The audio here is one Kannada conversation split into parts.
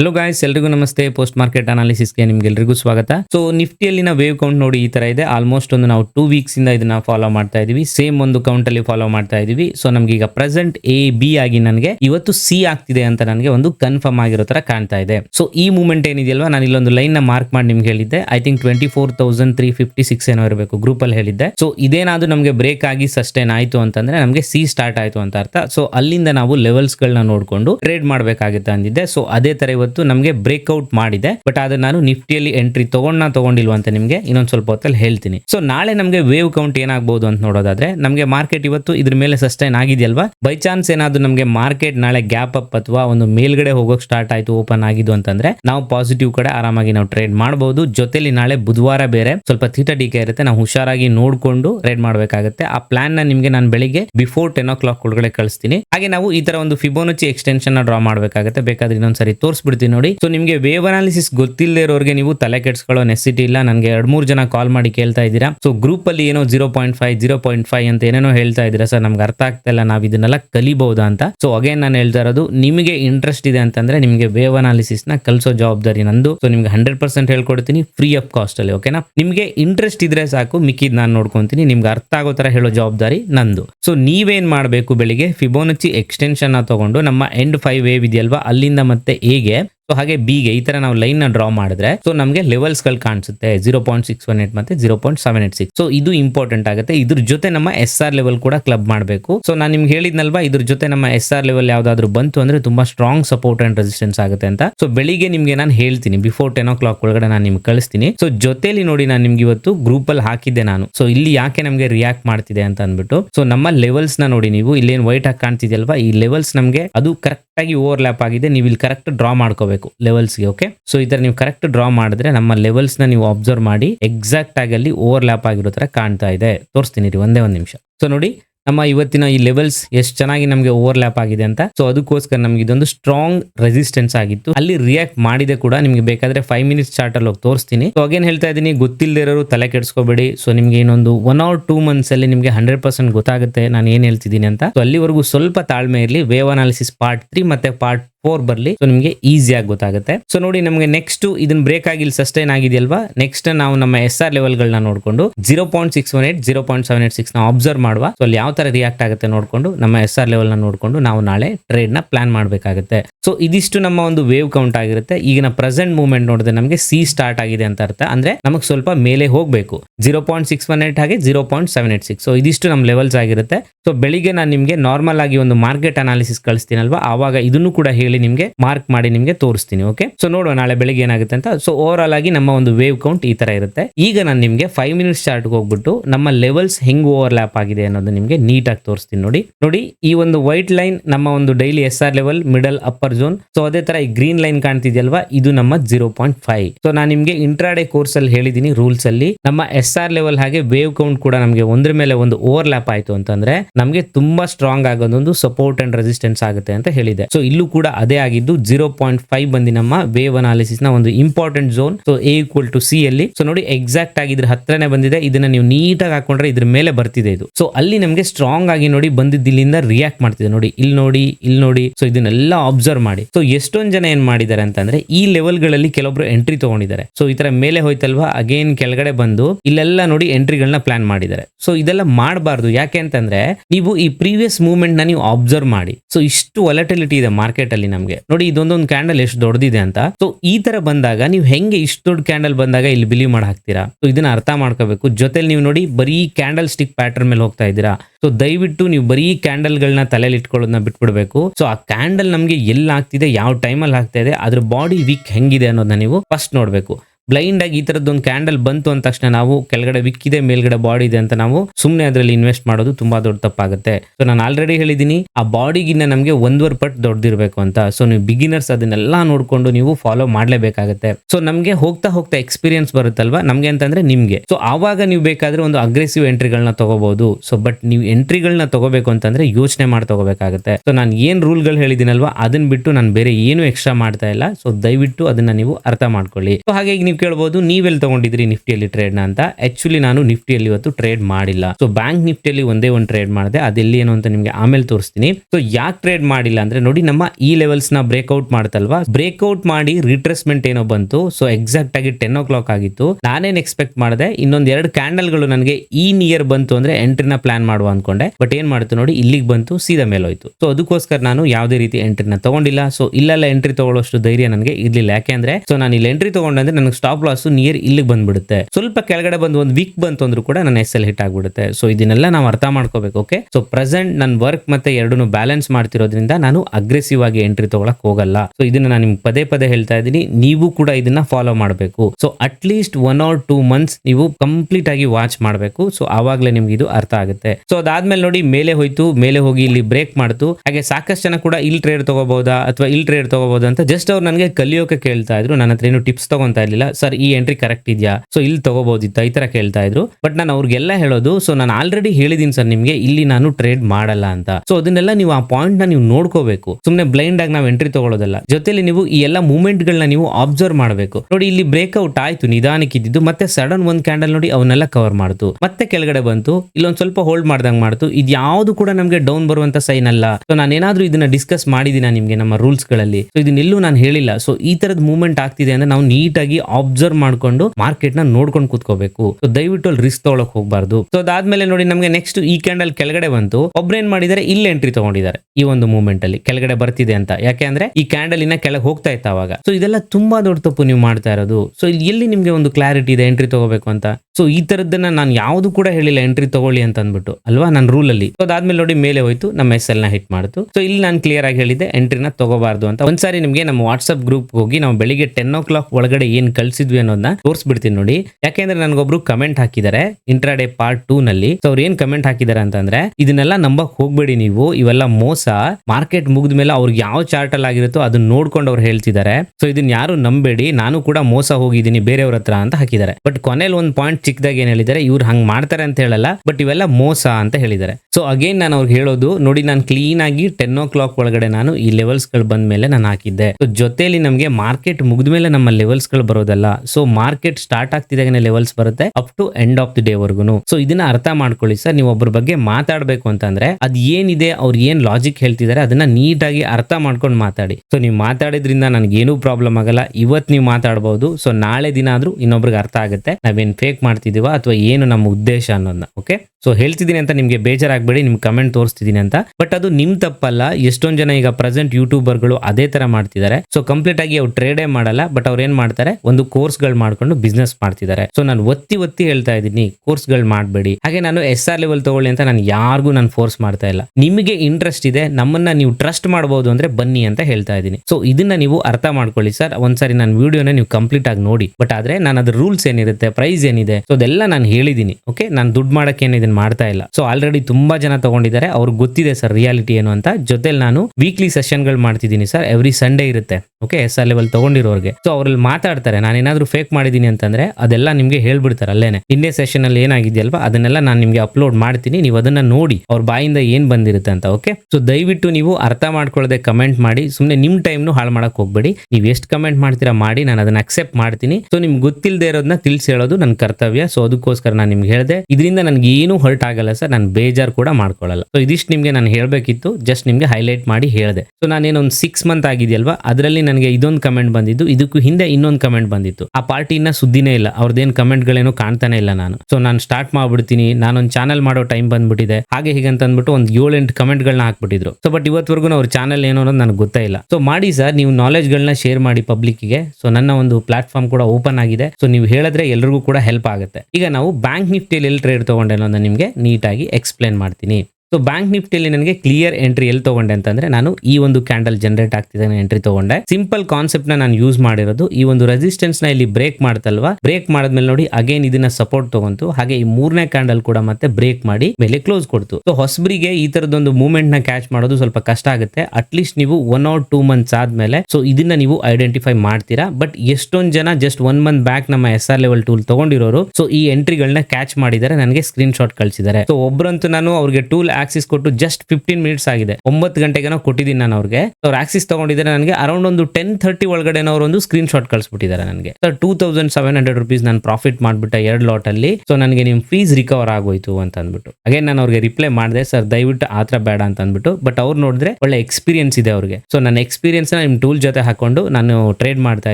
ಹಲೋ ಗಾಯ್ಸ್ ಎಲ್ರಿಗೂ ನಮಸ್ತೆ. ಪೋಸ್ಟ್ ಮಾರ್ಕೆಟ್ ಅನಾಲಿಸಿಸ್ಗೆ ನಿಮ್ಗೆಲ್ರಿಗೂ ಸ್ವಾಗತ. ಸೊ ನಿಫ್ಟಿಯಲ್ಲಿನ ವೇವ್ ಕೌಂಟ್ ನೋಡಿ ಈ ತರ ಇದೆ. ಆಲ್ಮೋಸ್ಟ್ ಒಂದು ನಾವು ಟೂ ವೀಕ್ಸ್ ಇಂದ ಇದನ್ನ ಫಾಲೋ ಮಾಡ್ತಾ ಇದೀವಿ. ಸೇಮ್ ಒಂದು ಕೌಂಟ್ ಅಲ್ಲಿ ಫಾಲೋ ಮಾಡ್ತಾ ಇದೀವಿ. ಸೊ ನಮ್ಗೆ ಈಗ ಪ್ರೆಸೆಂಟ್ ಎ ಬಿ ಆಗಿ ನನಗೆ ಇವತ್ತು ಸಿ ಆಗ್ತಿದೆ ಅಂತ ನನಗೆ ಒಂದು ಕನ್ಫರ್ಮ್ ಆಗಿರೋ ತರ ಕಾಣ್ತಾ ಇದೆ. ಸೊ ಈ ಮೂಮೆಂಟ್ ಏನಿದೆಯಲ್ವಾ? ನಾನು ಇಲ್ಲೊಂದು ಲೈನ್ನ ಮಾರ್ಕ್ ಮಾಡಿ ನಿಮ್ಗೆ ಹೇಳಿದ್ದೆ. I think twenty four thousand three fifty six ಏನೋ ಇರಬೇಕು ಗ್ರೂಪ್ ಅಲ್ಲಿ ಹೇಳಿದ್ದೆ. ಸೊ ಇದೇನಾದ್ರೂ ನಮಗೆ ಬ್ರೇಕ್ ಆಗಿ ಸಸ್ಟೈನ್ ಆಯ್ತು ಅಂತಂದ್ರೆ ನಮಗೆ ಸಿ ಸ್ಟಾರ್ಟ್ ಆಯ್ತು ಅಂತ ಅರ್ಥ. ಸೊ ಅಲ್ಲಿಂದ ನಾವು ಲೆವೆಲ್ಸ್ ಗಳನ್ನ ನೋಡ್ಕೊಂಡು ಟ್ರೇಡ್ ಮಾಡಬೇಕಾಗಿತ್ತು ಅಂದಿದ್ದೆ. ಸೊ ಅದೇ ತರ ಇವತ್ತು ನಮಗೆ ಬ್ರೇಕ್ಔಟ್ ಮಾಡಿದೆ. ಬಟ್ ಅದನ್ನ ನಾನು ನಿಫ್ಟಿಯಲ್ಲಿ ಎಂಟ್ರಿ ತಗೊಂಡ ತಗೊಂಡಿಲ್ವ ಅಂತ ನಿಮಗೆ ಇನ್ನೊಂದು ಸ್ವಲ್ಪ ಹೊತ್ತಲ್ಲಿ ಹೇಳ್ತೀನಿ. ಸೊ ನಾಳೆ ನಮಗೆ ವೇವ್ ಕೌಂಟ್ ಏನಾಗಬಹುದು ಅಂತ ನೋಡೋದಾದ್ರೆ, ನಮಗೆ ಮಾರ್ಕೆಟ್ ಇವತ್ತು ಇದ್ರ ಮೇಲೆ ಸಸ್ಟೈನ್ ಆಗಿದೆಯಲ್ವಾ? ಬೈ ಚಾನ್ಸ್ ಏನಾದ್ರು ನಮಗೆ ಮಾರ್ಕೆಟ್ ನಾಳೆ ಗ್ಯಾಪ್ ಅಪ್ ಅಥವಾ ಒಂದು ಮೇಲ್ಗಡೆ ಹೋಗೋಕೆ ಸ್ಟಾರ್ಟ್ ಆಯ್ತು ಓಪನ್ ಆಗಿದ್ದು ಅಂತಂದ್ರೆ, ನಾವು ಪಾಸಿಟಿವ್ ಕಡೆ ಆರಾಮಾಗಿ ನಾವು ಟ್ರೇಡ್ ಮಾಡಬಹುದು ಜೊತೆಲಿ ನಾಳೆ ಬುಧವಾರ ಬೇರೆ ಸ್ವಲ್ಪ ಥೀಟಾ ಡಿಕೆ ಇರುತ್ತೆ, ನಾವು ಹುಷಾರಾಗಿ ನೋಡ್ಕೊಂಡು ಟ್ರೇಡ್ ಮಾಡಬೇಕಾಗುತ್ತೆ. ಆ ಪ್ಲಾನ್ನ ನಿಮಗೆ ನಾನು ಬೆಳಿಗ್ಗೆ ಬಿಫೋರ್ ಟೆನ್ ಓ ಕ್ಲಾಕ್ ಒಳಗಡೆ ಕಳಿಸ್ತೀನಿ. ಹಾಗೆ ನಾವು ಈ ತರ ಒಂದು ಫಿಬೋನಚಿ ಎಕ್ಸ್ಟೆನ್ಷನ್ ಡ್ರಾ ಮಾಡಬೇಕಾಗುತ್ತೆ. ಬೇಕಾದ್ರೆ ಇನ್ನೊಂದ್ಸರಿ ತೋರಿಸ್ಬಿಡ್ತೀನಿ. ನೋಡಿ. ಸೊ ನಿಮಗೆ ವೇವ್ ಅನಾಲಿಸಿಸ್ ಗೊತ್ತಿಲ್ಲದೆ ಇರೋರಿಗೆ ನೀವು ತಲೆ ಕೆಡ್ಸ್ಕೊಳ್ಳೋ ನೆಸಿಟಿ ಇಲ್ಲ. ನನಗೆ ಎರಡು ಮೂರು ಜನ ಕಾಲ್ ಮಾಡಿ ಕೇಳ್ತಾ ಇದ್ದೀರಾ. ಸೊ ಗ್ರೂಪ್ ಅಲ್ಲಿ ಏನೋ zero point five zero point five ಅಂತ ಏನೇನೋ ಹೇಳ್ತಾ ಇದ್ದೀರಾ. ಸರ್ ನಮ್ಗೆ ಅರ್ಥ ಆಗ್ತಾ ಇಲ್ಲ. ನಾವು ಇದನ್ನೆಲ್ಲ ಕಲಿಬಹುದಾ ಅಂತ. ಸೊ ಅಗೇನ್ ನಾನು ಹೇಳ್ತಾ ಇರೋದು, ನಿಮಗೆ ಇಂಟ್ರೆಸ್ಟ್ ಇದೆ ಅಂತಂದ್ರೆ ನಿಮಗೆ ವೇವ್ ಅನಾಲಿಸಿಸ್ನ ಕಲಿಸೋ ಜವಾಬ್ದಾರಿ ನಂದು. ಸೊ ನಿಮ್ಗೆ ಹಂಡ್ರೆಡ್ ಪರ್ಸೆಂಟ್ ಹೇಳ್ಕೊಡ್ತೀನಿ ಫ್ರೀ ಆಫ್ ಕಾಸ್ಟ್ ಅಲ್ಲಿ ಓಕೆನಾ ನಿಮಗೆ ಇಂಟ್ರೆಸ್ಟ್ ಇದ್ರೆ ಸಾಕು, ಮಿಕ್ಕಿದ್ ನಾನು ನೋಡ್ಕೊಂತೀನಿ. ನಿಮ್ಗೆ ಅರ್ಥ ಆಗೋ ತರ ಹೇಳೋ ಜವಾಬ್ದಾರಿ ನಂದು. ಸೊ ನೀವೇನ್ ಮಾಡಬೇಕು ಬೆಳಿಗ್ಗೆ? ಫಿಬೋನಚಿ ಎಕ್ಸ್ಟೆನ್ಷನ್ ತಗೊಂಡು ನಮ್ಮ ಎಂಡ್ ಫೈವ್ ವೇವ್ ಇದೆಯಲ್ವಾ? ಅಲ್ಲಿಂದ ಮತ್ತೆ ಹೇಗೆ? ಸೊ ಹಾಗೆ ಬಿಗೆ ಈ ತರ ನಾವು ಲೈನ್ನ ಡ್ರಾ ಮಾಡಿದ್ರೆ ಸೊ ನಮಗೆ ಲೆವೆಲ್ಸ್ಗಳು ಕಾಣಿಸುತ್ತೆ. Zero point six one eight ಮತ್ತೆ zero point seven eight six so ಇದು ಇಂಪಾರ್ಟೆಂಟ್ ಆಗುತ್ತೆ. ಇದ್ರ ಜೊತೆ ನಮ್ಮ ಎಸ್ ಆರ್ ಲೆವೆಲ್ ಕೂಡ ಕ್ಲಬ್ ಮಾಡಬೇಕು. ಸೊ ನಾನು ನಿಮ್ಗೆ ಹೇಳಿದ್ನಲ್ವಾ, ಇದ್ರ ಜೊತೆ ನಮ್ಮ ಎಸ್ ಆರ್ ಲೆವೆಲ್ ಯಾವ್ದಾದ್ರು ಬಂತು ಅಂದ್ರೆ ತುಂಬಾ ಸ್ಟ್ರಾಂಗ್ ಸಪೋರ್ಟ್ ಅಂಡ್ ರೆಸಿಸ್ಟೆನ್ಸ್ ಆಗುತ್ತೆ ಅಂತ. ಸೊ ಬೆಳಿಗ್ಗೆ ನಿಮ್ಗೆ ನಾನು ಹೇಳ್ತೀನಿ ಬಿಫೋರ್ ಟೆನ್ ಓ ಕ್ಲಾಕ್ ಒಳಗಡೆ ನಾನು ನಿಮ್ಗೆ ಕಳಿಸ್ತೀನಿ. ಸೊ ಜೊತೆಲಿ ನೋಡಿ ನಾನು ನಿಮ್ಗೆ ಇವತ್ತು ಗ್ರೂಪ್ ಅಲ್ಲಿ ಹಾಕಿದ್ದೆ ನಾನು. ಸೊ ಇಲ್ಲಿ ಯಾಕೆ ನಮಗೆ ರಿಯಾಕ್ಟ್ ಮಾಡ್ತಿದೆ ಅಂತ ಅಂದ್ಬಿಟ್ಟು ಸೊ ನಮ್ಮ ಲೆವೆಲ್ಸ್ನ ನೋಡಿ ನೀವು, ಇಲ್ಲೇನು ವೈಟ್ ಆಗಿ ಕಾಣ್ತಿದೆಯಲ್ವಾ, ಈ ಲೆವೆಲ್ಸ್ ನಮಗೆ ಅದು ಕರೆಕ್ಟ್ ಆಗಿ ಓವರ್ಲ್ಯಾಪ್ ಆಗಿದೆ, ನೀವು ಇಲ್ಲಿ ಕರೆಕ್ಟ್ ಡ್ರಾ ಮಾಡ್ಕೋಬೇಕು. ಲೆವೆಲ್ಸ್ಗೆ ಓಕೆ ಸೊ ಇದರ ನೀವು ಕರೆಕ್ಟ್ ಡ್ರಾ ಮಾಡಿದ್ರೆ ನಮ್ಮ ಲೆವೆಲ್ಸ್ನ ನೀವು ಅಬ್ಸರ್ವ್ ಮಾಡಿ ಎಕ್ಸಾಕ್ಟ್ ಆಗಿ ಅಲ್ಲಿ ಓವರ್ ಲ್ಯಾಪ್ ಆಗಿರೋ ತರ ಕಾಣ್ತಾ ಇದೆ. ತೋರಿಸ್ತೀನಿ ರೀ, ಒಂದೇ ಒಂದು ನಿಮಿಷ. ಸೊ ನೋಡಿ, ನಮ್ಮ ಇವತ್ತಿನ ಈ ಲೆವೆಲ್ಸ್ ಎಷ್ಟು ಚೆನ್ನಾಗಿ ನಮಗೆ ಓವರ್ ಲ್ಯಾಪ್ ಆಗಿದೆ ಅಂತ. ಸೊ ಅದಕ್ಕೋಸ್ಕರ ನಮ್ಗೆ ಇದೊಂದು ಸ್ಟ್ರಾಂಗ್ ರೆಸಿಸ್ಟೆನ್ಸ್ ಆಗಿತ್ತು. ಅಲ್ಲಿ ರಿಯಾಕ್ಟ್ ಮಾಡಿದೆ ಕೂಡ ನಿಮ್ಗೆ ಬೇಕಾದ್ರೆ ಫೈವ್ ಮಿನಿಟ್ಸ್ ಚಾರ್ಟ್ ಅಲ್ಲಿ ಹೋಗಿ ತೋರಿಸ್ತೀನಿ. ಸೊ ಅಗೇನ್ ಹೇಳ್ತಾ ಇದ್ದೀನಿ ಗೊತ್ತಿಲ್ಲದಿರೋರು ತಲೆ ಕೆಡಿಸ್ಕೋಬೇಡಿ. ಸೊ ನಿಮ್ಗೆ ಇನ್ನೊಂದು ಒನ್ ಆರ್ ಟೂ ಮಂತ್ಸ್ ಅಲ್ಲಿ ನಿಮಗೆ ಹಂಡ್ರೆಡ್ ಪರ್ಸೆಂಟ್ ಗೊತ್ತಾಗುತ್ತೆ. ನಾನು ಏನ್ ಹೇಳ್ತಿದ್ದೀನಿ ಅಂತ. ಸೊ ಅಲ್ಲಿವರೆಗೂ ಸ್ವಲ್ಪ ತಾಳ್ಮೆ ಇರಲಿ. ವೇವ್ ಅನಾಲಿಸಿಸ್ ಪಾರ್ಟ್ ತ್ರೀ ಮತ್ತೆ ಪಾರ್ಟ್ ಫೋರ್ ಬರ್ಲಿ. ಸೊ ನಿಮಗೆ ಈಸಿಯಾಗಿ ಗೊತ್ತಾಗುತ್ತೆ. ಸೊ ನೋಡಿ ನಮಗೆ ನೆಕ್ಸ್ಟ್ ಇದನ್ನ ಬ್ರೇಕ್ ಆಗಿ ಸಸ್ಟೈನ್ ಆಗಿದೆಯಲ್ವಾ? ನೆಕ್ಸ್ಟ್ ನಾವು ನಮ್ಮ ಎಸ್ ಆರ್ ಲೆವೆಲ್ ಗಳನ್ನ ನೋಡ್ಕೊಂಡು zero point six one eight zero point seven eight six ನಾವು ಅಬ್ಸರ್ವ್ ಮಾಡುವ. ಸೊ ಅಲ್ಲಿ ಯಾವ ತರ ರಿಯಾಕ್ಟ್ ಆಗುತ್ತೆ ನೋಡ್ಕೊಂಡು ನಮ್ಮ ಎಸ್ ಆರ್ ಲೆವೆಲ್ ನೋಡಿಕೊಂಡು ನೋಡ್ಕೊಂಡು ನಾವು ನಾಳೆ ಟ್ರೇಡ್ನ ಪ್ಲಾನ್ ಮಾಡಬೇಕಾಗುತ್ತೆ. ಸೊ ಇದಿಷ್ಟು ನಮ್ಮ ಒಂದು ವೇವ್ ಕೌಂಟ್ ಆಗಿರುತ್ತೆ. ಈಗಿನ ಪ್ರೆಸೆಂಟ್ ಮೂವ್ಮೆಂಟ್ ನೋಡಿದ್ರೆ ನಮಗೆ ಸಿ ಸ್ಟಾರ್ಟ್ ಆಗಿದೆ ಅಂತ ಅರ್ಥ. ಅಂದ್ರೆ ನಮಗೆ ಸ್ವಲ್ಪ ಮೇಲೆ ಹೋಗಬೇಕು. Zero point six one eight ಹಾಗೆ zero point seven eight six so ಇದಿಷ್ಟು ನಮ್ಮ ಲೆವೆಲ್ಸ್ ಆಗಿರುತ್ತೆ. ಸೊ ಬೆಳಿಗ್ಗೆ ನಾನು ನಿಮಗೆ ನಾರ್ಮಲ್ ಆಗಿ ಒಂದು ಮಾರ್ಕೆಟ್ ಅನಾಲಿಸಿಸ್ ಕಳಿಸ್ತೀನಲ್ವಾ? ಆವಾಗ ಇದನ್ನು ಕೂಡ ಹೇಳಿ ನಿಮಗೆ ಮಾರ್ಕ್ ಮಾಡಿ ನಿಮಗೆ ತೋರಿಸ್ತೀನಿ ಓಕೆ ಸೊ ನೋಡುವ ನಾಳೆ ಬೆಳಿಗ್ಗೆ ಏನಾಗುತ್ತೆ ಅಂತ. ಸೊ ಓವರ್ ಆಲ್ ಆಗಿ ನಮ್ಮ ಒಂದು ವೇವ್ ಕೌಂಟ್ ಈ ತರ ಇರುತ್ತೆ. ಈಗ ನಾನು ನಿಮಗೆ ಫೈವ್ ಮಿನಿಟ್ಸ್ ಚಾರ್ಟ್ ಹೋಗ್ಬಿಟ್ಟು ನಮ್ಮ ಲೆವೆಲ್ಸ್ ಹೆಂಗ್ ಓವರ್ ಲ್ಯಾಪ್ ಆಗಿದೆ ಅನ್ನೋದು ನಿಮಗೆ ನೀಟಾಗಿ ತೋರಿಸ್ತೀನಿ ನೋಡಿ. ನೋಡಿ, ಈ ಒಂದು ವೈಟ್ ಲೈನ್ ನಮ್ಮ ಒಂದು daily S R level middle upper zone so ಅದೇ ತರ ಈ ಗ್ರೀನ್ ಲೈನ್ ಕಾಣ್ತಿದ್ಯಲ್ವಾ? ಇದು ನಮ್ಮ ಜೀರೋ ಪಾಯಿಂಟ್ ಫೈವ್ ಸೊ ನಾನು ನಿಮಗೆ ಇಂಟ್ರಾಡೇ ಕೋರ್ಸ್ ಅಲ್ಲಿ ಹೇಳಿದೀನಿ ರೂಲ್ಸ್ ಅಲ್ಲಿ. ನಮ್ಮ ಎಸ್ ಆರ್ ಲೆವೆಲ್ ಹಾಗೆ ವೇವ್ ಕೌಂಟ್ ಕೂಡ ನಮಗೆ ಒಂದ್ರ ಮೇಲೆ ಒಂದು ಓವರ್ ಲ್ಯಾಪ್ ಆಯ್ತು ಅಂತಂದ್ರೆ ನಮಗೆ ತುಂಬಾ ಸ್ಟ್ರಾಂಗ್ ಆಗೋದೊಂದು ಸಪೋರ್ಟ್ ಅಂಡ್ ರೆಸಿಸ್ಟೆನ್ಸ್ ಆಗುತ್ತೆ ಅಂತ ಹೇಳಿದೆ. ಸೊ ಇಲ್ಲೂ ಕೂಡ ಅದೇ ಆಗಿದ್ದು ಜೀರೋ ಪಾಯಿಂಟ್ ಫೈವ್ ಬಂದು ನಮ್ಮ ವೇವ್ ಅನಾಲಿಸಿಸ್ನ ಒಂದು important zone so A equal to C ಅಲ್ಲಿ. ಸೊ ನೋಡಿ ಎಕ್ಸಾಕ್ಟ್ ಆಗಿ ಇದ್ರ ಹತ್ರನೇ ಬಂದಿದೆ. ಇದನ್ನ ನೀವು ನೀಟಾಗಿ ಹಾಕೊಂಡ್ರೆ ಇದ್ರ ಮೇಲೆ ಬರ್ತಿದೆ ಇದು. ಸೊ ಅಲ್ಲಿ ನಮಗೆ ಸ್ಟ್ರಾಂಗ್ ಆಗಿ ನೋಡಿ ಬಂದಿದ್ದು ಇಲ್ಲಿಂದ ರಿಯಾಕ್ಟ್ ಮಾಡ್ತಿದೆ. ನೋಡಿ, ಇಲ್ಲಿ ನೋಡಿ ಇಲ್ಲಿ ನೋಡಿ. ಸೊ ಇದನ್ನೆಲ್ಲ ಅಬ್ಸರ್ವ್ ಮಾಡಿ. ಸೊ ಎಷ್ಟೊಂದ್ ಜನ ಏನ್ ಮಾಡಿದ್ದಾರೆ ಅಂತಂದ್ರೆ ಈ ಲೆವೆಲ್ಗಳಲ್ಲಿ ಕೆಲವೊಬ್ರು ಎಂಟ್ರಿ ತಗೊಂಡಿದ್ದಾರೆ. ಸೊ ಈ ತರ ಮೇಲೆ ಹೋಯ್ತಲ್ವಾ? ಅಗೇನ್ ಕೆಳಗಡೆ ಬಂದು ಇಲ್ಲೆಲ್ಲ ನೋಡಿ ಎಂಟ್ರಿಗಳನ್ನ ಪ್ಲಾನ್ ಮಾಡಿದ್ದಾರೆ. ಸೊ ಇದೆಲ್ಲ ಮಾಡಬಾರ್ದು. ಯಾಕೆ ಅಂತಂದ್ರೆ ನೀವು ಈ ಪ್ರೀವಿಯಸ್ ಮೂವ್ಮೆಂಟ್ನ ನೀವು ಅಬ್ಸರ್ವ್ ಮಾಡಿ. ಸೊ ಇಷ್ಟು ವಲಟಿಲಿಟಿ ಇದೆ ಮಾರ್ಕೆಟ್ ಅಲ್ಲಿ. ನಮಗೆ. ನೋಡಿ, ಇದೊಂದೊಂದು ಕ್ಯಾಂಡಲ್ ಎಷ್ಟು ದೊಡ್ಡದಿದೆ ಅಂತ. ಸೊ ಈ ತರ ಬಂದಾಗ ನೀವು ಹೆಂಗೆ ಇಷ್ಟು ದೊಡ್ಡ ಕ್ಯಾಂಡಲ್ ಬಂದಾಗ ಇಲ್ಲಿ ಬಿಲೀವ್ ಮಾಡಿ ಹಾಕ್ತೀರಾ ಸೊ ಇದನ್ನ ಅರ್ಥ ಮಾಡ್ಕೋಬೇಕು. ಜೊತೆಲಿ ನೀವು ನೋಡಿ, ಬರೀ ಕ್ಯಾಂಡಲ್ ಸ್ಟಿಕ್ ಪ್ಯಾಟರ್ನ್ ಮೇಲೆ ಹೋಗ್ತಾ ಇದ್ದೀರಾ? ಸೊ ದಯವಿಟ್ಟು ನೀವು ಬರೀ ಕ್ಯಾಂಡಲ್ ಗಳನ್ನ ತಲೆಯಲ್ಲಿ ಇಟ್ಕೊಳ್ಳೋದನ್ನ ಬಿಟ್ಬಿಡ್ಬೇಕು. ಸೊ ಆ ಕ್ಯಾಂಡಲ್ ನಮಗೆ ಎಲ್ಲಿ ಆಗ್ತಿದೆ, ಯಾವ ಟೈಮಲ್ಲಿ ಆಗ್ತಾ ಇದೆ, ಅದ್ರ ಬಾಡಿ ವೀಕ್ ಹೆಂಗಿದೆ ಅನ್ನೋದನ್ನ ನೀವು ಫಸ್ಟ್ ನೋಡ್ಬೇಕು. ಬ್ಲೈಂಡ್ ಆಗಿ ಈ ತರದೊಂದು ಕ್ಯಾಂಡಲ್ ಬಂತು ಅಂದ ತಕ್ಷಣ ನಾವು ಕೆಳಗಡೆ ವಿಕ್ಕಿದೆ, ಮೇಲ್ಗಡೆ ಬಾಡಿ ಇದೆ ಅಂತ ನಾವು ಸುಮ್ಮನೆ ಅದರಲ್ಲಿ ಇನ್ವೆಸ್ಟ್ ಮಾಡೋದು ತುಂಬಾ ದೊಡ್ಡ ತಪ್ಪಾಗುತ್ತೆ. ಸೊ ನಾನು ಆಲ್ರೆಡಿ ಹೇಳಿದ್ದೀನಿ ಆ ಬಾಡಿಗಿನ್ನ ನಮಗೆ ಒಂದೂವರೆ ಪಟ್ಟು ದೊಡ್ಡದಿರಬೇಕು ಅಂತ. ಸೊ ನೀವು ಬಿಗಿನರ್ಸ್ ಅದನ್ನೆಲ್ಲ ನೋಡ್ಕೊಂಡು ನೀವು ಫಾಲೋ ಮಾಡಲೇಬೇಕಾಗುತ್ತೆ. ಸೊ ನಮಗೆ ಹೋಗ್ತಾ ಹೋಗ್ತಾ ಎಕ್ಸ್ಪೀರಿಯನ್ಸ್ ಬರುತ್ತಲ್ವಾ? ನಮಗೆ ಅಂತಂದ್ರೆ ನಿಮಗೆ. ಸೊ ಆವಾಗ ನೀವು ಬೇಕಾದ್ರೆ ಒಂದು ಅಗ್ರೆಸಿವ್ ಎಂಟ್ರಿಗಳನ್ನ ತಗೋಬಹುದು ಸೊ ಬಟ್ ನೀವು ಎಂಟ್ರಿಗಳನ್ನ ತಗೋಬೇಕು ಅಂತಂದ್ರೆ ಯೋಚನೆ ಮಾಡಿ ತಗೋಬೇಕಾಗುತ್ತೆ. ಸೊ ನಾನು ಏನ್ ರೂಲ್ಗಳು ಹೇಳಿದಿನಲ್ವಾ? ಅದನ್ನ ಬಿಟ್ಟು ನಾನು ಬೇರೆ ಏನು ಎಕ್ಸ್ಟ್ರಾ ಮಾಡ್ತಾ ಇಲ್ಲ. ಸೊ ದಯವಿಟ್ಟು ಅದನ್ನ ನೀವು ಅರ್ಥ ಮಾಡ್ಕೊಳ್ಳಿ. ಸೊ ಹಾಗಾಗಿ ನೀವು ಕೇಳ್ಬೋದು, ನೀವೆಲ್ಲಿ ತಗೊಂಡಿದ್ರಿ ನಿಫ್ಟಿಯಲ್ಲಿ ಟ್ರೇಡ್ನ ಅಂತ. ಆಕ್ಚುಲಿ ನಾನು ನಿಫ್ಟಿಯಲ್ಲಿ ಇವತ್ತು ಟ್ರೇಡ್ ಮಾಡಿಲ್ಲ. ಸೊ ಬ್ಯಾಂಕ್ ನಿಫ್ಟಿಯಲ್ಲಿ ಒಂದೇ ಒಂದು ಟ್ರೇಡ್ ಮಾಡಿದೆ. ಅದೆಲ್ಲಿ ಏನು ಅಂತ ನಿಮಗೆ ಆಮೇಲೆ ತೋರಿಸ್ತೀನಿ. ಸೊ ಯಾಕೆ ಟ್ರೇಡ್ ಮಾಡಿಲ್ಲ ಅಂದ್ರೆ ನೋಡಿ, ನಮ್ಮ ಈ ಲೆವೆಲ್ಸ್ನ ಬ್ರೇಕ್ಔಟ್ ಮಾಡ್ತಲ್ವಾ? ಬ್ರೇಕ್ಔಟ್ ಮಾಡಿ ರಿಟ್ರೆಸ್ಮೆಂಟ್ ಏನೋ ಬಂತು. ಸೊ ಎಕ್ಸಾಕ್ಟ್ ಆಗಿ ಟೆನ್ ಓ ಕ್ಲಾಕ್ ಆಗಿತ್ತು. ನಾನೇನ್ ಎಕ್ಸ್ಪೆಕ್ಟ್ ಮಾಡಿದೆ, ಇನ್ನೊಂದ್ ಎರಡು ಕ್ಯಾಂಡಲ್ಗಳು ನನಗೆ ಈ ನಿಯರ್ ಬಂತು ಅಂದ್ರೆ ಎಂಟ್ರಿನ ಪ್ಲಾನ್ ಮಾಡುವ ಅನ್ಕೊಂಡೆ. ಬಟ್ ಏನ್ ಮಾಡ್ತು ನೋಡಿ, ಇಲ್ಲಿಗೆ ಬಂತು, ಸೀದಾ ಮೇಲೆ ಹೋಯ್ತು ಸೊ ಅದಕ್ಕೋಸ್ಕರ ನಾನು ಯಾವುದೇ ರೀತಿ ಎಂಟ್ರಿನ ತಗೊಂಡಿಲ್ಲ. ಸೊ ಇಲ್ಲೆಲ್ಲ ಎಂಟ್ರಿ ತಗೊಳ್ಳೋಷ್ಟು ಧೈರ್ಯ ನನಗೆ ಇರ್ಲಿಲ್ಲ. ಯಾಕೆಂದ್ರೆ ಸೊ ನಾನು ಇಲ್ಲಿ ಎಂಟ್ರಿ ತಗೊಂಡ್ರೆ ನನಗೆ ಸ್ಟಾಪ್ ಲಾಸ್ ನಿಯರ್ ಇಲ್ಲಿಗೆ ಬಂದ್ಬಿಡುತ್ತೆ. ಸ್ವಲ್ಪ ಕೆಳಗಡೆ ಬಂದು ಒಂದು ವೀಕ್ ಬಂತು ಅಂದ್ರೂ ಕೂಡ ನನ್ನ ಎಸ್ ಎಲ್ ಹಿಟ್ ಆಗ್ಬಿಡುತ್ತೆ. ಸೊ ಇದನ್ನೆಲ್ಲ ನಾವು ಅರ್ಥ ಮಾಡ್ಕೋಬೇಕು ಓಕೆ ಸೊ ಪ್ರೆಸೆಂಟ್ ನನ್ನ ವರ್ಕ್ ಮತ್ತೆ ಎರಡನ್ನು ಬ್ಯಾಲೆನ್ಸ್ ಮಾಡ್ತಿರೋದ್ರಿಂದ ನಾನು ಅಗ್ರೆಸಿವ್ ಆಗಿ ಎಂಟ್ರಿ ತಗೊಳಕ್ ಹೋಗಲ್ಲ. ಸೊ ಇದನ್ನ ನಾನು ನಿಮ್ಗೆ ಪದೇ ಪದೇ ಹೇಳ್ತಾ ಇದ್ದೀನಿ. ನೀವು ಕೂಡ ಇದನ್ನ ಫಾಲೋ ಮಾಡಬೇಕು. So at least one or two months ನೀವು ಕಂಪ್ಲೀಟ್ ಆಗಿ ವಾಚ್ ಮಾಡಬೇಕು. ಸೊ ಆವಾಗಲೇ ನಿಮ್ಗೆ ಇದು ಅರ್ಥ ಆಗುತ್ತೆ. ಸೊ ಅದಾದ್ಮೇಲೆ ನೋಡಿ, ಮೇಲೆ ಹೋಯ್ತು, ಮೇಲೆ ಹೋಗಿ ಇಲ್ಲಿ ಬ್ರೇಕ್ ಮಾಡ್ತು. ಹಾಗೆ ಸಾಕಷ್ಟು ಜನ ಕೂಡ ಇಲ್ಲಿ ಟ್ರೇಡ್ ತಗೋಬಹುದಾ ಅಥವಾ ಇಲ್ಲಿ ಟ್ರೇಡ್ ತಗೋಬಹುದಾ ಅಂತ ಜಸ್ಟ್ ಅವ್ರು ನನಗೆ ಕಲಿಯೋಕೆ ಕೇಳ್ತಾ ಇದ್ರು. ನನ್ನ ಹತ್ರ ಏನು ಟಿಪ್ಸ್ ತಗೊಂತಾ ಇರ್ಲಿಲ್ಲ. ಸರ್, ಈ ಎಂಟ್ರಿ ಕರೆಕ್ಟ್ ಇದೆಯಾ? ಸೊ ಇಲ್ಲಿ ತಗೋಬಹುದಿತ್ತ ಈ ತರ ಕೇಳ್ತಾ ಇದ್ರು. ಬಟ್ ನಾನು ಅವ್ರಿಗೆಲ್ಲ ಹೇಳೋದು ಸೊ ನಾನು ಆಲ್ರೆಡಿ ಹೇಳಿದೀನಿ ಸರ್ ನಿಮ್ಗೆ, ಇಲ್ಲಿ ನಾನು ಟ್ರೇಡ್ ಮಾಡಲ್ಲ ಅಂತ. ಸೊ ಅದನ್ನೆಲ್ಲ ನೀವು ಆ ಪಾಯಿಂಟ್ನ ನೀವು ನೋಡ್ಕೋಬೇಕು. ಸುಮ್ನೆ ಬ್ಲೈಂಡ್ ಆಗಿ ನಾವು ಎಂಟ್ರಿ ತಗೊಳ್ಳೋದಲ್ಲ ಜೊತೆಲಿ ನೀವು ಈ ಎಲ್ಲ ಮೂವ್ಮೆಂಟ್ ಗಳನ್ನ ನೀವು ಅಬ್ಸರ್ವ್ ಮಾಡಬೇಕು. ನೋಡಿ, ಇಲ್ಲಿ ಬ್ರೇಕ್ಔಟ್ ಆಯ್ತು ನಿಧಾನಕ್ಕೆ ಇದ್ದಿದ್ದು ಮತ್ತೆ ಸಡನ್ ಒಂದ್ ಕ್ಯಾಂಡಲ್ ನೋಡಿ ಅವನ್ನೆಲ್ಲ ಕವರ್ ಮಾಡ್ತು. ಮತ್ತೆ ಕೆಳಗಡೆ ಬಂತು, ಇಲ್ಲೊಂದ್ ಸ್ವಲ್ಪ ಹೋಲ್ಡ್ ಮಾಡ್ದಂಗ್ ಮಾಡ್ತು. ಇದು ಯಾವುದು ಕೂಡ ನಮಗೆ ಡೌನ್ ಬರುವಂತ ಸೈನ್ ಅಲ್ಲ. ಸೊ ನಾನೇನಾದ್ರೂ ಇದನ್ನ ಡಿಸ್ಕಸ್ ಮಾಡಿದೀನಿ ನಿಮ್ಗೆ ನಮ್ಮ ರೂಲ್ಸ್ಗಳಲ್ಲಿ? ಸೊ ಇದನ್ನೆಲ್ಲೂ ನಾನು ಹೇಳಿಲ್ಲ. ಸೊ ಈ ತರದ ಮೂವ್ಮೆಂಟ್ ಆಗ್ತಿದೆ ಅಂದ್ರೆ ನಾವು ನೀಟಾಗಿ ಅಬ್ಸರ್ವ್ ಮಾಡ್ಕೊಂಡು ಮಾರ್ಕೆಟ್ನ ನೋಡ್ಕೊಂಡು ಕೂತ್ಕೋಬೇಕು. ಸೊ ದಯವಿಟ್ಟು ಅಲ್ಲಿ ರಿಸ್ಕ್ ತಗೊಳಕ್ ಹೋಗ್ಬಾರ್ದು. ಸೊ ಅದಾದ್ಮೇಲೆ ನೋಡಿ, ನಮಗೆ ನೆಕ್ಸ್ಟ್ ಈ ಕ್ಯಾಂಡಲ್ ಕೆಳಗಡೆ ಬಂತು. ಒಬ್ರೇನ್ ಮಾಡಿದರೆ ಇಲ್ಲಿ ಎಂಟ್ರಿ ತಗೊಂಡಿದ್ದಾರೆ. ಈ ಒಂದು ಮೂವ್ಮೆಂಟ್ ಅಲ್ಲಿ ಕೆಳಗಡೆ ಬರ್ತಿದೆ ಅಂತ. ಯಾಕೆ ಅಂದ್ರೆ ಈ ಕ್ಯಾಂಡಲ್ ಇನ್ನ ಕೆಳಗೆ ಹೋಗ್ತಾ ಇತ್ತು ಅವಾಗ. ಸೊ ಇದೆಲ್ಲ ತುಂಬಾ ದೊಡ್ಡ ತಪ್ಪು ನೀವು ಮಾಡ್ತಾ ಇರೋದು. ಸೊ ಎಲ್ಲಿ ನಿಮ್ಗೆ ಒಂದು ಕ್ಲಾರಿಟಿ ಇದೆ ಎಂಟ್ರಿ ತಗೋಬೇಕು ಅಂತ? ಸೊ ಈ ತರದನ್ನ ನಾನು ಯಾವುದು ಕೂಡ ಹೇಳಿಲ್ಲ ಎಂಟ್ರಿ ತಗೊಳ್ಳಿ ಅಂತ ಅಂದ್ಬಿಟ್ಟು ಅಲ್ವಾ? ನನ್ನ ರೂಲ್ ಅಲ್ಲಿ. ಸೊ ಅದಾದ್ಮೇಲೆ ನೋಡಿ, ಮೇಲೆ ಹೋಯ್ತು. ನಮ್ಮ ಎಸ್ ಎಲ್ನ ಹಿಟ್ ಮಾಡ್ತು. ಸೊ ಇಲ್ಲಿ ನಾನು ಕ್ಲಿಯರ್ ಆಗಿ ಹೇಳಿದ್ದೆ ಎಂಟ್ರಿನ ತಗೋಬಾರ್ದು ಅಂತ. ಒಂದ್ಸಾರಿ ನಿಮ್ಗೆ ನಮ್ಮ ವಾಟ್ಸ್ಆಪ್ ಗ್ರೂಪ್ ಹೋಗಿ ನಾವು ಬೆಳಿಗ್ಗೆ ಟೆನ್ ಓ ಕ್ಲಾಕ್ ಒಳಗಡೆ ಏನ್ ಕಳ್ಸಿದ್ವಿ ಅನ್ನೋದನ್ನ ತೋರಿಸ್ಬಿಡ್ತೀನಿ ನೋಡಿ. ಯಾಕೆಂದ್ರೆ ನನಗೊಬ್ರು ಕಮೆಂಟ್ ಹಾಕಿದ್ದಾರೆ ಇಂಟ್ರಾಡೇ ಪಾರ್ಟ್ ಟೂ ನಲ್ಲಿ. ಸೊ ಅವ್ರು ಏನ್ ಕಮೆಂಟ್ ಹಾಕಿದ್ದಾರೆ ಅಂತಂದ್ರೆ, ಇದನ್ನೆಲ್ಲ ನಂಬಕ್ ಹೋಗ್ಬೇಡಿ ನೀವು. ಇವೆಲ್ಲ ಮೋಸ. ಮಾರ್ಕೆಟ್ ಮುಗಿದ ಮೇಲೆ ಅವ್ರಿಗೆ ಯಾವ ಚಾರ್ಟ್ ಅಲ್ಲಿ ಆಗಿರುತ್ತೋ ಅದನ್ನ ನೋಡ್ಕೊಂಡು ಅವ್ರು ಹೇಳ್ತಿದ್ದಾರೆ ಸೊ ಇದನ್ನ ಯಾರು ನಂಬೇಡಿ. ನಾನು ಕೂಡ ಮೋಸ ಹೋಗಿದ್ದೀನಿ ಬೇರೆಯವ್ರ ಹತ್ರ ಅಂತ ಹಾಕಿದ್ದಾರೆ ಬಟ್ ಕೊನೆಯಲ್ಲಿ ಒಂದು ಪಾಯಿಂಟ್ ಚಿಕ್ಕದಾಗಿ ಏನ್ ಹೇಳಿದ್ದಾರೆ ಇವ್ರು ಹಂಗ್ ಮಾಡ್ತಾರೆ ಅಂತ ಹೇಳಲ್ಲ ಬಟ್ ಇವೆಲ್ಲ ಮೋಸ ಅಂತ ಹೇಳಿದ್ದಾರೆ ಸೊ ಅಗೇನ್ ನಾನು ಅವ್ರಿಗೆ ಹೇಳೋದು, ನೋಡಿ ನಾನು ಕ್ಲೀನ್ ಆಗಿ ಟೆನ್ ಓ ಕ್ಲಾಕ್ ಒಳಗಡೆ ನಾನು ಈ ಲೆವೆಲ್ಸ್ಗಳು ಬಂದ ಮೇಲೆ ನಾನು ಹಾಕಿದ್ದೆ. ಸೊ ಜೊತೆಯಲ್ಲಿ ನಮಗೆ ಮಾರ್ಕೆಟ್ ಮುಗಿದ ಮೇಲೆ ನಮ್ಮ ಲೆವೆಲ್ಸ್ಗಳು ಬರೋದಲ್ಲ ಸೊ ಮಾರ್ಕೆಟ್ ಸ್ಟಾರ್ಟ್ ಆಗ್ತಿದ್ದಾಗನೇ ಲೆವೆಲ್ಸ್ ಬರುತ್ತೆ up to end of the day ವರ್ಗು ಸೊ ಇದನ್ನ ಅರ್ಥ ಮಾಡ್ಕೊಳ್ಳಿ ಸರ್, ನೀವು ಒಬ್ಬರ ಬಗ್ಗೆ ಮಾತಾಡಬೇಕು ಅಂತಂದ್ರೆ, ಅದ್ ಏನಿದೆ, ಅವ್ರು ಏನ್ ಲಾಜಿಕ್ ಹೇಳ್ತಿದ್ದಾರೆ ಅದನ್ನ ನೀಟಾಗಿ ಅರ್ಥ ಮಾಡ್ಕೊಂಡು ಮಾತಾಡಿ. ಸೊ ನೀವು ಮಾತಾಡಿದ್ರಿಂದ ನನಗೆ ಏನೂ ಪ್ರಾಬ್ಲಮ್ ಆಗಲ್ಲ ಇವತ್ತು ನೀವು ಮಾತಾಡಬಹುದು ಸೊ ನಾಳೆ ದಿನ ಆದ್ರೂ ಇನ್ನೊಬ್ರಿಗೆ ಅರ್ಥ ಆಗುತ್ತೆ, ನಾವೇನ್ ಫೇಕ್ ಮಾಡ್ತಿದೀವ ಅಥವಾ ಏನು ನಮ್ಮ ಉದ್ದೇಶ ಅನ್ನೋದನ್ನ ಓಕೆ ಸೊ ಹೇಳ್ತಿದ್ದೀನಿ ಅಂತ ನಿಮ್ಗೆ ಬೇಜಾರಾಗಬೇಡಿ, ನಿಮ್ಗೆ ಕಮೆಂಟ್ ತೋರಿಸ್ತಿದ್ದೀನಿ ಅಂತ. ಬಟ್ ಅದು ನಿಮ್ ತಪ್ಪಲ್ಲ, ಎಷ್ಟೊಂದ್ ಜನ ಈಗ ಪ್ರೆಸೆಂಟ್ ಯೂಟ್ಯೂಬರ್ಗಳು ಅದೇ ತರ ಮಾಡ್ತಿದ್ದಾರೆ. ಸೊ ಕಂಪ್ಲೀಟ್ ಆಗಿ ಅವ್ರು ಟ್ರೇಡೇ ಮಾಡಲ್ಲ ಬಟ್ ಅವ್ರು ಏನ್ ಮಾಡ್ತಾರೆ, ಒಂದು ಕೋರ್ಸ್ಗಳು ಮಾಡ್ಕೊಂಡು ಬಿಸ್ನೆಸ್ ಮಾಡ್ತಿದ್ದಾರೆ. ಸೊ ನಾನು ಒತ್ತಿ ಒತ್ತಿ ಹೇಳ್ತಾ ಇದ್ದೀನಿ ಕೋರ್ಸ್ಗಳು ಮಾಡಬೇಡಿ. ಹಾಗೆ ನಾನು ಎಸ್ ಆರ್ ಲೆವೆಲ್ ತಗೊಳ್ಳಿ ಅಂತ ನಾನು ಯಾರಿಗೂ ನಾನು ಫೋರ್ಸ್ ಮಾಡ್ತಾ ಇಲ್ಲ. ನಿಮಗೆ ಇಂಟ್ರೆಸ್ಟ್ ಇದೆ, ನಮ್ಮನ್ನ ನೀವು ಟ್ರಸ್ಟ್ ಮಾಡಬಹುದು ಅಂದ್ರೆ ಬನ್ನಿ ಅಂತ ಹೇಳ್ತಾ ಇದ್ದೀನಿ. ಸೊ ಇದನ್ನ ನೀವು ಅರ್ಥ ಮಾಡ್ಕೊಳ್ಳಿ ಸರ್. ಒಂದ್ಸರಿ ನಾನು ವಿಡಿಯೋನ ನೀವು ಕಂಪ್ಲೀಟ್ ಆಗಿ ನೋಡಿ. ಬಟ್ ಆದ್ರೆ ನಾನು ಅದ್ರ ರೂಲ್ಸ್ ಏನಿರುತ್ತೆ ಪ್ರೈಸ್ ಏನಿದೆ ಸೊ ಅದೆಲ್ಲ ನಾನು ಹೇಳಿದ್ದೀನಿ ಓಕೆ ನಾನು ದುಡ್ಡು ಮಾಡಕ್ಕೆ ಏನು ಇದನ್ನ ಮಾಡ್ತಾ ಇಲ್ಲ. ಸೊ ಆಲ್ರೆಡಿ ತುಂಬಾ ಜನ ತಗೊಂಡಿದ್ದಾರೆ. ಅವ್ರಿಗೆ ಗೊತ್ತಿದೆ ಸರ್ ರಿಯಾಲಿಟಿ ಏನು ಅಂತ. ಜೊತೆಲಿ ನಾನು ವೀಕ್ಲಿ ಸೆಷನ್ಗಳು ಮಾಡ್ತಿದ್ದೀನಿ ಸರ್. ಎವ್ರಿ ಸಂಡೇ ಇರುತ್ತೆ ಓಕೆ ಎಸ್ ಆರ್ ಲೆವೆಲ್ ತಗೊಂಡಿರೋರಿಗೆ. ಸೊ ಅವ್ರಲ್ಲಿ ಮಾತಾಡ್ತಾರೆ. ನಾನು ಏನಾದ್ರು ಫೇಕ್ ಮಾಡಿದ್ದೀನಿ ಅಂತಂದ್ರೆ ಅದೆಲ್ಲ ನಿಮಗೆ ಹೇಳ್ಬಿಡ್ತಾರೆ ಅಲ್ಲೇನೆ. ನಿನ್ನೆ ಸೆಷನ್ ಅಲ್ಲಿ ಏನಾಗಿದೆಯಲ್ವಾ? ಅದನ್ನೆಲ್ಲ ನಾನು ನಿಮಗೆ ಅಪ್ಲೋಡ್ ಮಾಡ್ತೀನಿ. ನೀವು ಅದನ್ನ ನೋಡಿ ಅವ್ರ ಬಾಯಿಂದ ಏನ್ ಬಂದಿರುತ್ತೆ ಅಂತ ಓಕೆ ಸೊ ದಯವಿಟ್ಟು ನೀವು ಅರ್ಥ ಮಾಡ್ಕೊಳ್ಳದೆ ಕಮೆಂಟ್ ಮಾಡಿ. ಸುಮ್ಮನೆ ನಿಮ್ ಟೈಮ್ನು ಹಾಳು ಮಾಡಕ್ ಹೋಗ್ಬೇಡಿ. ನೀವು ಎಷ್ಟು ಕಮೆಂಟ್ ಮಾಡ್ತೀರಾ ಮಾಡಿ, ನಾನು ಅದನ್ನ ಅಕ್ಸೆಪ್ಟ್ ಮಾಡ್ತೀನಿ. ಸೊ ನಿಮ್ಗೆ ಗೊತ್ತಿಲ್ಲದೆ ಇರೋದನ್ನ ತಿಳಿಸಿ ಹೇಳೋದು ನನ್ನ ಕರ್ತವ್ಯ. ಸೊ ಅದಕ್ಕೋಸ್ಕರ ನಾನು ನಿಮ್ಗೆ ಹೇಳಿದೆ. ಇದರಿಂದ ನನಗೆ ಏನು ಹರ್ಟ್ ಆಗಲ್ಲ ಸರ್. ನಾನು ಬೇಜಾರು ಕೂಡ ಮಾಡ್ಕೊಳ್ಳಲ್ಲ ಸೊ ಇದಿಷ್ಟು ನಿಮ್ಗೆ ನಾನು ಹೇಳಬೇಕಿತ್ತು. ಜಸ್ಟ್ ನಿಮ್ಗೆ ಹೈಲೈಟ್ ಮಾಡಿ ಹೇಳಿದೆ. ಸೊ ನಾನೇನೊಂದು ಸಿಕ್ಸ್ ಮಂತ್ ಆಗಿದೆಯಲ್ವಾ? ಅದರಲ್ಲಿ ನನಗೆ ಇದೊಂದು ಕಮೆಂಟ್ ಬಂದಿದ್ದು. ಇದಕ್ಕೂ ಹಿಂದೆ ಇನ್ನೊಂದು ಕಮೆಂಟ್ ಬಂದಿತ್ತು. ಆ ಇನ್ನ ಸುದ್ದಿನೇ ಇಲ್ಲ. ಅವ್ರದ್ದೇನು ಕಮೆಂಟ್ಗಳೇನು ಕಾಣ್ತಾನೆ ಇಲ್ಲ ನಾನು. ಸೊ ನಾನು ಸ್ಟಾರ್ಟ್ ಮಾಡ್ಬಿಡ್ತೀನಿ. ನಾನೊಂದು ಚಾನಲ್ ಮಾಡೋ ಟೈಮ್ ಬಂದ್ಬಿಟ್ಟಿದೆ. ಹಾಗೆ ಹೀಗೆ ಅಂತ ಅಂದ್ಬಿಟ್ಟು ಒಂದು ಏಳೆಂಟು ಕಮೆಂಟ್ಗಳನ್ನ ಹಾಕ್ಬಿಟ್ಟಿದ್ರು. ಸೊ ಬಟ್ ಇವತ್ತವರೆಗೂ ಅವ್ರ ಚಾನಲ್ ಏನು ಅನ್ನೋದು ನನಗೆ ಗೊತ್ತೇ ಇಲ್ಲ. ಸೊ ಮಾಡಿ ಸರ್, ನೀವು ನಾಲೆಜ್ಗಳನ್ನ ಶೇರ್ ಮಾಡಿ ಪಬ್ಲಿಕ್ಗೆ ಸೊ ನನ್ನ ಒಂದು ಪ್ಲಾಟ್ಫಾರ್ಮ್ ಕೂಡ ಓಪನ್ ಆಗಿದೆ. ಸೊ ನೀವು ಹೇಳಿದ್ರೆ ಎಲ್ರಿಗೂ ಕೂಡ ಹೆಲ್ಪ್ ಆಗುತ್ತೆ. ಈಗ ನಾವು ಬ್ಯಾಂಕ್ ನಿಫ್ಟಿಯಲ್ಲಿ ಎಲ್ಲಿ ಟ್ರೇಡ್ ತಗೊಂಡೆ ಅನ್ನೋದನ್ನ ನಿಮಗೆ ನೀಟಾಗಿ ಎಕ್ಸ್ಪ್ಲೇನ್ ಮಾಡ್ತೀನಿ. ಸೊ ಬ್ಯಾಂಕ್ ನಿಫ್ಟಿಯಲ್ಲಿ ನನಗೆ ಕ್ಲಿಯರ್ ಎಂಟ್ರಿ ಎಲ್ಲಿ ತಗೊಂಡೆ ಅಂತಂದ್ರೆ ನಾನು ಈ ಒಂದು ಕ್ಯಾಂಡಲ್ ಜನರೇಟ್ ಆಗ್ತಿದ್ದಾನೆ ಎಂಟ್ರಿ ತಗೊಂಡೆ. ಸಿಂಪಲ್ ಕಾನ್ಸೆಪ್ಟ್ನ ನಾನು ಯೂಸ್ ಮಾಡಿರೋದು. ಈ ಒಂದು ರೆಸಿಸ್ಟೆನ್ಸ್ನ ಇಲ್ಲಿ ಬ್ರೇಕ್ ಮಾಡ್ತಲ್ವಾ? ಬ್ರೇಕ್ ಮಾಡಿದ್ಮೇಲೆ ನೋಡಿ ಅಗೇನ್ ಇದನ್ನ ಸಪೋರ್ಟ್ ತಗೊಂತು. ಹಾಗೆ ಈ ಮೂರನೇ ಕ್ಯಾಂಡಲ್ ಕೂಡ ಮತ್ತೆ ಬ್ರೇಕ್ ಮಾಡಿ ಮೇಲೆ ಕ್ಲೋಸ್ ಕೊಡ್ತು. ಸೊ ಹೊಸಬರಿಗೆ ಈ ತರದೊಂದು ಮೂವ್ಮೆಂಟ್ನ ಕ್ಯಾಚ್ ಮಾಡೋದು ಸ್ವಲ್ಪ ಕಷ್ಟ ಆಗುತ್ತೆ. ಅಟ್ಲೀಸ್ಟ್ ನೀವು ಒನ್ ಆರ್ ಟೂ ಮಂತ್ಸ್ ಆದ್ಮೇಲೆ ಸೊ ಇದನ್ನ ನೀವು ಐಡೆಂಟಿಫೈ ಮಾಡ್ತೀರಾ. ಬಟ್ ಎಷ್ಟೊಂದ್ ಜನ ಜಸ್ಟ್ ಒನ್ ಮಂತ್ ಬ್ಯಾಕ್ ನಮ್ಮ ಎಸ್ ಆರ್ ಲೆವೆಲ್ ಟೂಲ್ ತಗೊಂಡಿರೋರು ಸೊ ಈ ಎಂಟ್ರಿಗಳನ್ನ ಕ್ಯಾಚ್ ಮಾಡಿದರೆ ನನಗೆ ಸ್ಕ್ರೀನ್ ಶಾಟ್ ಕಳಿಸಿದ್ದಾರೆ. ಸೊ ಒಬ್ಬರಂತೂ ನಾನು ಅವ್ರಿಗೆ ಟೂಲ್ ಆಕ್ಸಿಸ್ ಕೊಟ್ಟು ಜಸ್ಟ್ ಫಿಫ್ಟೀನ್ ಮಿನಿಟ್ಸ್ ಆಗಿದೆ. ಒಂಬತ್ತು ಗಂಟೆಗೆ ಕೊಟ್ಟಿದ್ದೀನಿ ನಾನು ಅವ್ರಿಗೆ. ಅವ್ರು ಆಕ್ಸಿಸ್ ತಗೊಂಡಿದ್ದಾರೆ ನನಗೆ. ಅರೌಂಡ್ ಒಂದು ಟೆನ್ ಥರ್ಟಿ ಒಳಗಡೆ ಒಂದು ಸ್ಕ್ರೀನ್ ಶಾಟ್ ಕಳಿಸ್ಬಿಟ್ಟಿದ್ದಾರೆ ನನಗೆ. Sir two thousand seven hundred rupees ನಾನು ಪ್ರಾಫಿಟ್ ಮಾಡ್ಬಿಟ್ಟೆ ಎರಡು ಲಾಟ್ ಅಲ್ಲಿ. ಸೊ ನನಗೆ ನಿಮ್ ಫೀಸ್ ರಿಕವರ್ ಆಗೋಯ್ತು ಅಂತ ಅಂದ್ಬಿಟ್ಟು. ಅಗೇನ್ ನಾನು ಅವ್ರಿಗೆ ರಿಪ್ಲೈ ಮಾಡಿದೆ ಸರ್ ದಯವಿಟ್ಟು ಆತರ ಬೇಡ ಅಂತ ಅಂದ್ಬಿಟ್ಟು. ಬಟ್ ಅವ್ರು ನೋಡಿದ್ರೆ ಒಳ್ಳೆ ಎಕ್ಸ್ಪೀರಿಯನ್ಸ್ ಇದೆ ಅವ್ರಿಗೆ. ಸೊ ನನ್ನ ಎಕ್ಸ್ಪೀರಿಯನ್ಸ್ನ ನಿಮ್ ಟೂಲ್ ಜೊತೆ ಹಾಕೊಂಡು ನಾನು ಟ್ರೇಡ್ ಮಾಡ್ತಾ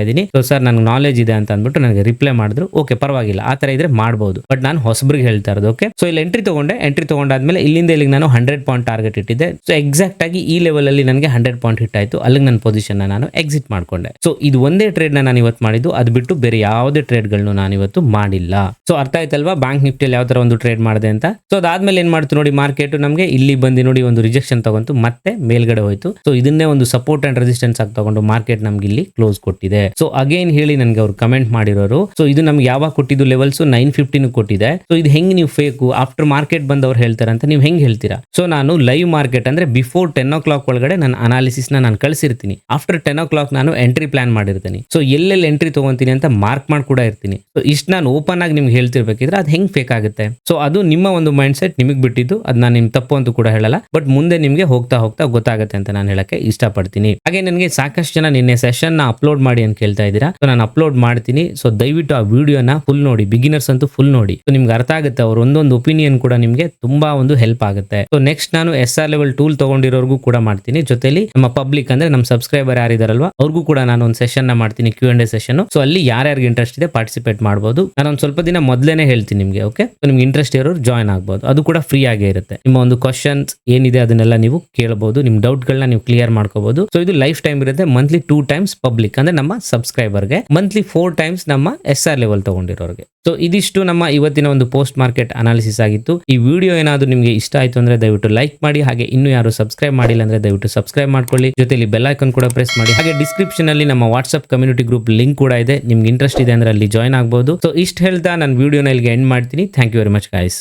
ಇದ್ದೀನಿ. ಸೊ ಸರ್ ನನಗೆ ನಾಲೆಜ್ ಇದೆ ಅಂತ ಅಂದ್ಬಿಟ್ಟು ನನಗೆ ರಿಪ್ಲೈ ಮಾಡಿದ್ರು. ಓಕೆ ಪರವಾಗಿಲ್ಲ. ಆ ತರ ಇದ್ರೆ ಮಾಡಬಹುದು ಬಟ್ ನಾನು ಹೊಸಬ್ರಿಗೆ ಹೇಳ್ತಾ ಇರೋದು ಓಕೆ ಸೊ ಇಲ್ಲಿ ಎಂಟ್ರಿ ತಗೊಂಡೆ. ಎಂಟ್ರಿ ತಗೊಂಡಾದ್ಮೇಲೆ ಇಲ್ಲಿಂದ ಇಲ್ಲಿಗೆ ನಾನು ಹಂಡ್ರೆಡ್ ಪಾಯಿಂಟ್ ಟಾರ್ಗೆಟ್ ಇಟ್ಟಿದ್ದೆ. ಸೊ ಎಕ್ಸಾಕ್ಟ್ ಆಗಿ ಈ ಲೆವೆಲ್ ಅಲ್ಲಿ ನನಗೆ ಹಂಡ್ರೆಡ್ ಪಾಯಿಂಟ್ ಹಿಟ್ ಆಯ್ತು. ಅಲ್ಲಿಗೆ ನನ್ನ ಪೊಸಿಷನ್ ನಾನು ಎಕ್ಸಿಟ್ ಮಾಡ್ಕೊಂಡೆ. ಸೊ ಇದು ಒಂದೇ ಟ್ರೇಡ್ ನಾನು ಇವತ್ತು ಮಾಡಿದ್ದು. ಅದು ಬಿಟ್ಟು ಬೇರೆ ಯಾವುದೇ ಟ್ರೇಡ್ಗಳನ್ನು ನಾನು ಇವತ್ತು ಮಾಡಿಲ್ಲ. ಸೊ ಅರ್ಥ ಆಯ್ತಲ್ವಾ? ಬ್ಯಾಂಕ್ ನಿಫ್ಟಿಯಲ್ಲಿ ಯಾವ ತರ ಒಂದು ಟ್ರೇಡ್ ಮಾಡಿದೆ ಅಂತ? ಸೊ ಅದಾದ್ಮೇಲೆ ಏನ್ ಮಾಡ್ತು ನೋಡಿ ಮಾರ್ಕೆಟ್ ನಮಗೆ. ಇಲ್ಲಿ ಬಂದು ನೋಡಿ ಒಂದು ರಿಜೆಕ್ಷನ್ ತಗೊಂತು. ಮತ್ತೆ ಮೇಲ್ಗಡೆ ಹೋಯ್ತು. ಸೊ ಇದನ್ನೇ ಒಂದು ಸಪೋರ್ಟ್ ಅಂಡ್ ರೆಸಿಸ್ಟೆನ್ಸ್ ಆಗಿ ತಗೊಂಡು ಮಾರ್ಕೆಟ್ ನಮ್ಗೆ ಇಲ್ಲಿ ಕ್ಲೋಸ್ ಕೊಟ್ಟಿದೆ. ಸೊ ಅಗೇನ್ ಹೇಳಿ ನನಗೆ ಅವ್ರು ಕಮೆಂಟ್ ಮಾಡಿರೋರು. ಸೊ ಇದು ನಮ್ಗೆ ಯಾವಾಗ ಕೊಟ್ಟಿದ್ದು ಲೆವೆಲ್ಸ್ ನೈನ್ ಫಿಫ್ಟಿನ್ ಕೊಟ್ಟಿದೆ. ಸೊ ಇದು ಹೆಂಗ್ ನೀವು ಫೇಕು ಆಫ್ಟರ್ ಮಾರ್ಕೆಟ್ ಬಂದವ್ರು ಹೇಳ್ತಾರೆ ಅಂತ ನೀವು ಹೆಂಗ್ ಹೇಳ್ತೀರಾ? ಸೊ ನಾನು ಲೈವ್ ಮಾರ್ಕೆಟ್ ಅಂದ್ರೆ ಬಿಫೋರ್ ಟೆನ್ ಓ ಕ್ಲಾಕ್ ಒಳಗಡೆ ನನ್ನ ಅನಾಲಿಸಿಸ್ನ ನಾನು ಕಳಿಸಿರ್ತೀನಿ. ಆಫ್ಟರ್ ಟೆನ್ ಓ ಕ್ಲಾಕ್ ನಾನು ಎಂಟ್ರಿ ಪ್ಲಾನ್ ಮಾಡಿರ್ತೀನಿ. ಸೊ ಎಲ್ಲೆಲ್ಲಿ ಎಂಟ್ರಿ ತಗೊಂತೀನಿ ಅಂತ ಮಾರ್ಕ್ ಮಾಡಿ ಕೂಡ ಇರ್ತೀನಿ. ಸೊ ಇಷ್ಟು ನಾನು ಓಪನ್ ಆಗಿ ನಿಮ್ಗೆ ಹೇಳ್ತಿರ್ಬೇಕಿದ್ರೆ ಅದು ಹೆಂಗ್ ಫೇಕ್ ಆಗುತ್ತೆ? ಸೊ ಅದು ನಿಮ್ಮ ಒಂದು ಮೈಂಡ್ ಸೆಟ್ ನಿಮಗೆ ಬಿಟ್ಟಿದ್ದು, ಅದು ನಾನು ನಿಮ್ ತಪ್ಪು ಅಂತ ಕೂಡ ಹೇಳಲ್ಲ ಬಟ್ ಮುಂದೆ ನಿಮಗೆ ಹೋಗ್ತಾ ಹೋಗ್ತಾ ಗೊತ್ತಾಗುತ್ತೆ ಅಂತ ನಾನು ಹೇಳಕ್ಕೆ ಇಷ್ಟಪಡ್ತೀನಿ. ಹಾಗೆ ನನಗೆ ಸಾಕಷ್ಟು ಜನ ನಿನ್ನೆ ಸೆಷನ್ನ ಅಪ್ಲೋಡ್ ಮಾಡಿ ಅಂತ ಕೇಳ್ತಾ ಇದ್ದೀರಾ? ಸೊ ನಾನು ಅಪ್ಲೋಡ್ ಮಾಡ್ತೀನಿ. ಸೊ ದಯವಿಟ್ಟು ಆ ವಿಡಿಯೋನ ಫುಲ್ ನೋಡಿ ಬಿಗಿನರ್ಸ್ ಅಂತೂ ಫುಲ್ ನೋಡಿ. ಸೊ ನಿಮ್ಗೆ ಅರ್ಥ ಆಗುತ್ತೆ, ಅವ್ರ ಒಂದೊಂದು ಒಪಿನಿಯನ್ ಕೂಡ ನಿಮಗೆ ತುಂಬಾ ಒಂದು ಹೆಲ್ಪ್ ಆಗುತ್ತೆ. ಸೊ ನೆಕ್ಸ್ಟ್ ನಾನು ಎಸ್ ಆರ್ ಲೆವೆಲ್ ಟೂಲ್ ತಗೊಂಡಿರೋರ್ಗೂ ಕೂಡ ಮಾಡ್ತೀನಿ. ಜೊತೆಲಿ ನಮ್ಮ ಪಬ್ಲಿಕ್ ಅಂದ್ರೆ ನಮ್ಮ ಸಬ್ಸ್ಕ್ರೈಬರ್ ಯಾರಿದಾರಲ್ವಾ ಅವ್ರಿಗೂ ಕೂಡ ನಾನು ಒಂದು ಸೆಷನ್ನ ಮಾಡ್ತೀನಿ Q and A session so ಅಲ್ಲಿ ಯಾರ್ಯಾರಿಗೆ ಇಂಟ್ರೆಸ್ಟ್ ಇದೆ ಪಾರ್ಟಿಸಿಪೇಟ್ ಮಾಡಬಹುದು ನಾನು ಒಂದು ಸ್ವಲ್ಪ ದಿನ ಮೊದಲೇನೆ ಹೇಳ್ತೀನಿ ನಿಮಗೆ ಓಕೆ ನಿಮ್ಗೆ ಇಂಟ್ರೆಸ್ಟ್ ಇರೋರು ಜಾಯ್ನ್ ಆಗಬಹುದು ಅದು ಕೂಡ ಫ್ರೀ ಆಗೇ ಇರುತ್ತೆ. ನಿಮ್ಮ ಒಂದು ಕ್ವಶನ್ಸ್ ಏನಿದೆ ಅದನ್ನೆಲ್ಲ ನೀವು ಕೇಳಬಹುದು ನಿಮ್ ಡೌಟ್ ಗಳನ್ನ ನೀವು ಕ್ಲಿಯರ್ ಮಾಡ್ಕೋಬಹುದು ಸೊ ಇದು ಲೈಫ್ ಟೈಮ್ ಇರುತ್ತೆ. ಮಂತ್ಲಿ ಟೂ ಟೈಮ್ಸ್ ಪಬ್ಲಿಕ್ ಅಂದ್ರೆ ನಮ್ಮ ಸಬ್ಸ್ಕ್ರೈಬರ್ಗೆ ಮಂತ್ಲಿ ಫೋರ್ ಟೈಮ್ಸ್ ನಮ್ಮ ಎಸ್ ಆರ್ ಲೆವೆಲ್ ತಗೊಂಡಿರೋರಿಗೆ. ಸೊ ಇದಿಷ್ಟು ನಮ್ಮ ಇವತ್ತಿನ ಒಂದು ಪೋಸ್ಟ್ ಮಾರ್ಕೆಟ್ ಅನಾಲಿಸಿಸ್ ಆಗಿತ್ತು. ಈ ವಿಡಿಯೋ ಏನಾದ್ರು ನಿಮಗೆ ಇಷ್ಟ ಆಯ್ತು ಅಂದ್ರೆ ದಯವಿಟ್ಟು ಲೈಕ್ ಮಾಡಿ, ಹಾಗೆ ಇನ್ನು ಯಾರು ಸಬ್ಸ್ಕ್ರೈಬ್ ಮಾಡಿಲ್ಲ ಅಂದ್ರೆ ದಯವಿಟ್ಟು ಸಬ್ಸ್ಕ್ರೈಬ್ ಮಾಡ್ಕೊಳ್ಳಿ. ಜೊತೆಲಿ ಬೆಲ್ ಐಕನ್ ಕೂಡ ಪ್ರೆಸ್ ಮಾಡಿ. ಹಾಗೆ ಡಿಸ್ಕ್ರಿಪ್ಷನ್ ಅಲ್ಲಿ ನಮ್ಮ ವಾಟ್ಸ್ಆಪ್ ಕಮ್ಯುನಿಟಿ ಗ್ರೂಪ್ ಲಿಂಕ್ ಕೂಡ ಇದೆ. ನಿಮ್ಗೆ ಇಂಟ್ರೆಸ್ಟ್ ಇದೆ ಅಂದ್ರೆ ಅಲ್ಲಿ ಜಾಯ್ನ್ ಆಗಬಹುದು ಸೊ ಇಷ್ಟು ಹೇಳ್ತಾ ನಾನು ವಿಡಿಯೋನ ಇಲ್ಲಿಗೆ ಎಂಡ್ ಮಾಡ್ತೀನಿ. Thank you very much guys